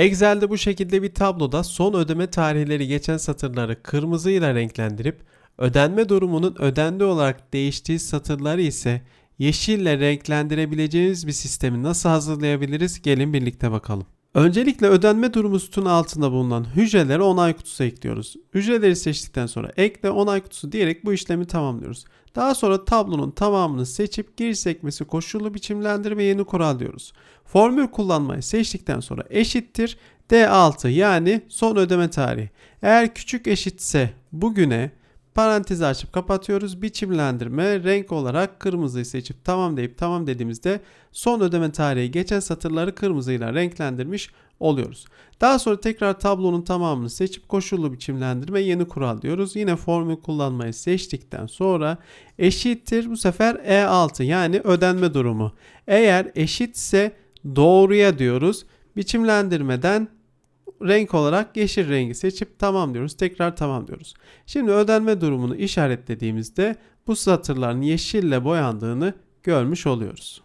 Excel'de bu şekilde bir tabloda son ödeme tarihleri geçen satırları kırmızı ile renklendirip ödenme durumunun ödendi olarak değiştiği satırları ise yeşille renklendirebileceğimiz bir sistemi nasıl hazırlayabiliriz? Gelin birlikte bakalım. Öncelikle ödenme durumu sütunu altında bulunan hücrelere onay kutusu ekliyoruz. Hücreleri seçtikten sonra ekle onay kutusu diyerek bu işlemi tamamlıyoruz. Daha sonra tablonun tamamını seçip giriş sekmesi koşullu biçimlendirme yeni kural diyoruz. Formül kullanmayı seçtikten sonra eşittir D6 yani son ödeme tarihi. Eğer küçük eşitse bugüne parantezi açıp kapatıyoruz. Biçimlendirme renk olarak kırmızıyı seçip tamam deyip tamam dediğimizde son ödeme tarihi geçen satırları kırmızıyla renklendirmiş oluyoruz. Daha sonra tekrar tablonun tamamını seçip koşullu biçimlendirme yeni kural diyoruz. Yine formül kullanmayı seçtikten sonra eşittir bu sefer E6 yani ödenme durumu. Eğer eşitse doğruya diyoruz. Biçimlendirmeden renk olarak yeşil rengi seçip tamam diyoruz. Tekrar tamam diyoruz. Şimdi ödenme durumunu işaretlediğimizde bu satırların yeşille boyandığını görmüş oluyoruz.